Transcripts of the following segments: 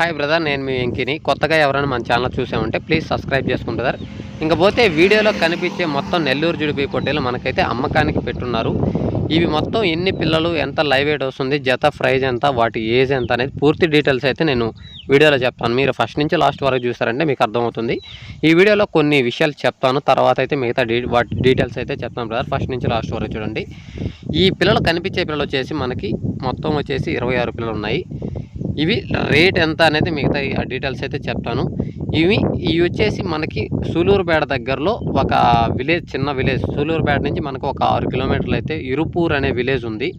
Hi brother నేను మీ వెంకిని. కొత్తగా ఎవరైనా మన ఛానల్ చూసామంటే ప్లీజ్ సబ్స్క్రైబ్ చేసుకుంటారు బ్రదర్. ఇంకపోతే వీడియోలో కనిపించే మొత్తం నెల్లూరు జుడిపి పొట్టేలు మనకైతే అమ్మకానికి పెట్టున్నారు. ఇవి మొత్తం ఎన్ని పిల్లలు ఎంత లైవ్ వెయిట్ వస్తుంది జత ప్రైజ్ ఎంత వాటి ఏజ్ ఎంత అనేది పూర్తి డీటెయిల్స్ అయితే నేను వీడియోలో చెప్తాను. మీరు ఫస్ట్ నుంచి లాస్ట్ వరకు చూసారంటే మీకు అర్థమవుతుంది. ఈ వీడియోలో కొన్ని విషయాలు చెప్తాను. తర్వాత అయితే మిగతా డీ వాటి డీటెయిల్స్ అయితే చెప్తాను బ్రదర్. ఫస్ట్ నుంచి లాస్ట్ వరకు చూడండి. ఈ పిల్లలు కనిపించే పిల్లలు వచ్చేసి మనకి మొత్తం వచ్చేసి ఇరవై ఆరు పిల్లలు ఉన్నాయి. ఇవి రేట్ ఎంత అనేది మిగతా ఆ డీటెయిల్స్ అయితే చెప్తాను. ఇవి ఇవి వచ్చేసి మనకి సూలూరుపేట దగ్గరలో ఒక విలేజ్ చిన్న విలేజ్. సూలూరుపేట నుంచి మనకు ఒక ఆరు కిలోమీటర్లు అయితే ఇరుపూర్ అనే విలేజ్ ఉంది.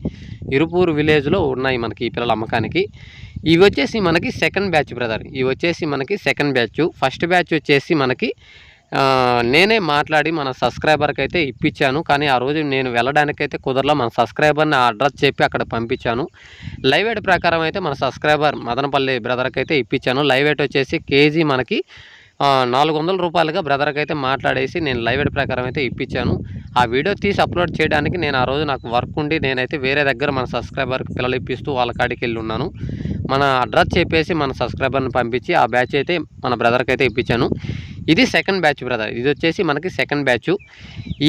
ఇరుపూర్ విలేజ్లో ఉన్నాయి మనకి ఈ పిల్లల అమ్మకానికి. ఇవి వచ్చేసి మనకి సెకండ్ బ్యాచ్ బ్రదర్. ఇవి వచ్చేసి మనకి సెకండ్ బ్యాచ్. ఫస్ట్ బ్యాచ్ వచ్చేసి మనకి నేనే మాట్లాడి మన సబ్స్క్రైబర్కి అయితే ఇప్పించాను కానీ ఆ రోజు నేను వెళ్ళడానికైతే కుదరలో మన సబ్స్క్రైబర్ని ఆ అడ్రస్ చెప్పి అక్కడ పంపించాను. లైవ్ ఎయిట్ ప్రకారం అయితే మన సబ్స్క్రైబర్ మదనపల్లి బ్రదర్కి అయితే ఇప్పించాను లైవ్ ఎయిట్ వచ్చేసి కేజీ మనకి నాలుగు వందల రూపాయలుగా బ్రదర్కి అయితే మాట్లాడేసి నేను లైవ్ ఎడ్ ప్రకారం అయితే ఇప్పించాను ఆ వీడియో తీసి అప్లోడ్ చేయడానికి నేను ఆ రోజు నాకు వర్క్ ఉండి నేనైతే వేరే దగ్గర మన సబ్స్క్రైబర్కి పిల్లలు ఇప్పిస్తూ వాళ్ళ కాడికి వెళ్ళి ఉన్నాను మన అడ్రస్ చెప్పేసి మన సబ్స్క్రైబర్ని పంపించి ఆ బ్యాచ్ అయితే మన బ్రదర్కి అయితే ఇప్పించాను ఇది సెకండ్ బ్యాచ్ బ్రదర్ ఇది వచ్చేసి మనకి సెకండ్ బ్యాచ్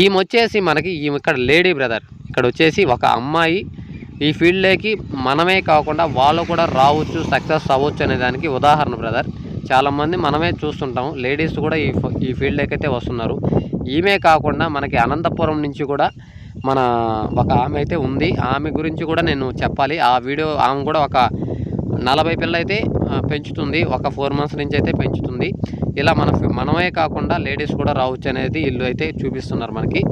ఈమె వచ్చేసి మనకి ఈమె ఇక్కడ లేడీ బ్రదర్ ఇక్కడ వచ్చేసి ఒక అమ్మాయి. ఈ ఫీల్డ్లోకి మనమే కాకుండా వాళ్ళు కూడా రావచ్చు సక్సెస్ అవ్వచ్చు అనే దానికి ఉదాహరణ బ్రదర్ చాలామంది మనమే చూస్తుంటాం లేడీస్ కూడా ఈ ఈ ఫీల్డ్లోకి అయితే వస్తున్నారు. ఈమె కాకుండా మనకి అనంతపురం నుంచి కూడా మన ఒక ఆమె అయితే ఉంది. ఆమె గురించి కూడా నేను చెప్పాలి. ఆ వీడియో ఆమె కూడా ఒక నలభై పిల్ల అయితే పెంచుతుంది. ఒక ఫోర్ మంత్స్ నుంచి అయితే పెంచుతుంది. ఇలా మన మనమే కాకుండా లేడీస్ కూడా రావచ్చు అనేది ఇల్లు అయితే చూపిస్తున్నారు మనకి.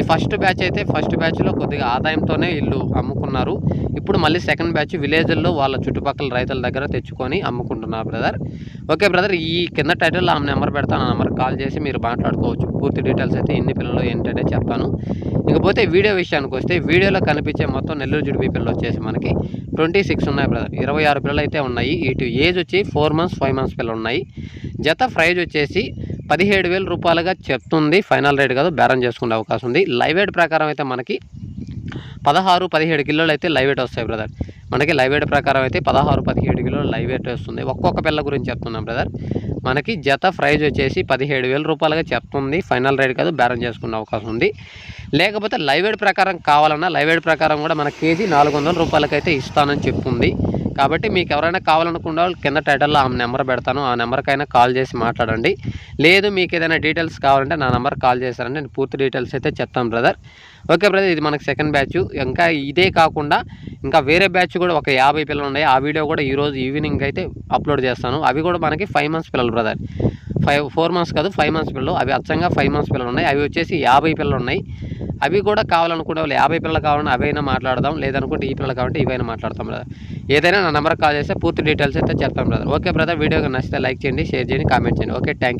ఈ ఫస్ట్ బ్యాచ్ అయితే ఫస్ట్ బ్యాచ్లో కొద్దిగా ఆదాయంతోనే ఇల్లు అమ్ముకున్నారు. ఇప్పుడు మళ్ళీ సెకండ్ బ్యాచ్ విలేజ్ల్లో వాళ్ళ చుట్టుపక్కల రైతుల దగ్గర తెచ్చుకొని అమ్ముకుంటున్నారు బ్రదర్. ఓకే బ్రదర్ ఈ కింద టైటిల్లో ఆమె నెంబర్ పెడతాను ఆ నెంబర్ కాల్ చేసి మీరు మాట్లాడుకోవచ్చు. పూర్తి డీటెయిల్స్ అయితే ఎన్ని పిల్లలు ఏంటంటే చెప్తాను. ఇకపోతే వీడియో విషయానికి వస్తే వీడియోలో కనిపించే మొత్తం నెల్లూరు జుడిపి పిల్లలు వచ్చేసి మనకి ట్వంటీ సిక్స్ ఉన్నాయి బ్రదర్. ఇరవై ఆరు పిల్లలు అయితే ఉన్నాయి. ఇటు ఏజ్ వచ్చి ఫోర్ మంత్స్ ఫైవ్ మంత్స్ పిల్లలు ఉన్నాయి. జత ప్రైజ్ వచ్చేసి పదిహేడు వేల రూపాయలుగా చెప్తుంది. ఫైనల్ రేట్ కాదు బేరం చేసుకునే అవకాశం ఉంది. లైవ్ వెయిట్ ప్రకారం అయితే మనకి పదహారు పదిహేడు కిలోలు అయితే లైవ్ ఎయిట్ వస్తాయి బ్రదర్. మనకి లైవ్ వెయిట్ ప్రకారం అయితే పదహారు పదిహేడు కిలోలు లైవ్ ఎయిట్ వస్తుంది. ఒక్కొక్క పిల్ల గురించి చెప్తున్నాం బ్రదర్. మనకి జత ప్రైజ్ వచ్చేసి పదిహేడు వేల రూపాయలుగా చెప్తుంది. ఫైనల్ రేట్ కాదు బేరం చేసుకునే అవకాశం ఉంది. లేకపోతే లైవ్ ఎయిడ్ ప్రకారం కావాలన్నా లైవ్ ఎయిడ్ ప్రకారం కూడా మన కేజీ నాలుగు వందల రూపాయలకైతే ఇస్తానని చెప్తుంది. కాబట్టి మీకు ఎవరైనా కావాలనుకున్న వాళ్ళు కింద టైటిల్లో ఆమె నెంబర్ పెడతాను. ఆ నెంబర్కైనా కాల్ చేసి మాట్లాడండి. లేదు మీకు ఏదైనా డీటెయిల్స్ కావాలంటే నా నెంబర్ కాల్ చేశారంటే నేను పూర్తి డీటెయిల్స్ అయితే చెప్తాను బ్రదర్ ఓకే బ్రదర్ ఇది మనకి సెకండ్ బ్యాచ్ ఇంకా ఇదే కాకుండా ఇంకా వేరే బ్యాచ్ కూడా ఒక యాభై పిల్లలు ఉన్నాయి. ఆ వీడియో కూడా ఈరోజు ఈవినింగ్ అయితే అప్లోడ్ చేస్తాను. అవి కూడా మనకి ఫైవ్ మంత్స్ పిల్లలు బ్రదర్ ఫైవ్ ఫోర్ మంత్స్ కాదు ఫైవ్ మంత్స్ పిల్లలు. అవి అచ్చంగా ఫైవ్ మంత్స్ పిల్లలు ఉన్నాయి. అవి వచ్చేసి యాభై పిల్లలు ఉన్నాయి. అవి కూడా కావాలనుకునే వాళ్ళు యాభై పిల్లలు కావాలని అవైనా మాట్లాడదాం? లేదనుకుంటే ఈ పిల్లలు కావాలంటే ఇవైనా మాట్లాడతాం బ్రదర్ ఏదైనా నా నెంబర్కి కాల్ చేస్తే పూర్తి డీటెయిల్స్ అయితే చెప్తాం బ్రదర్ ఓకే బ్రదర్ వీడియో నచ్చితే లైక్ చేయండి షేర్ చేయండి కామెంట్ చేయండి. Okay thank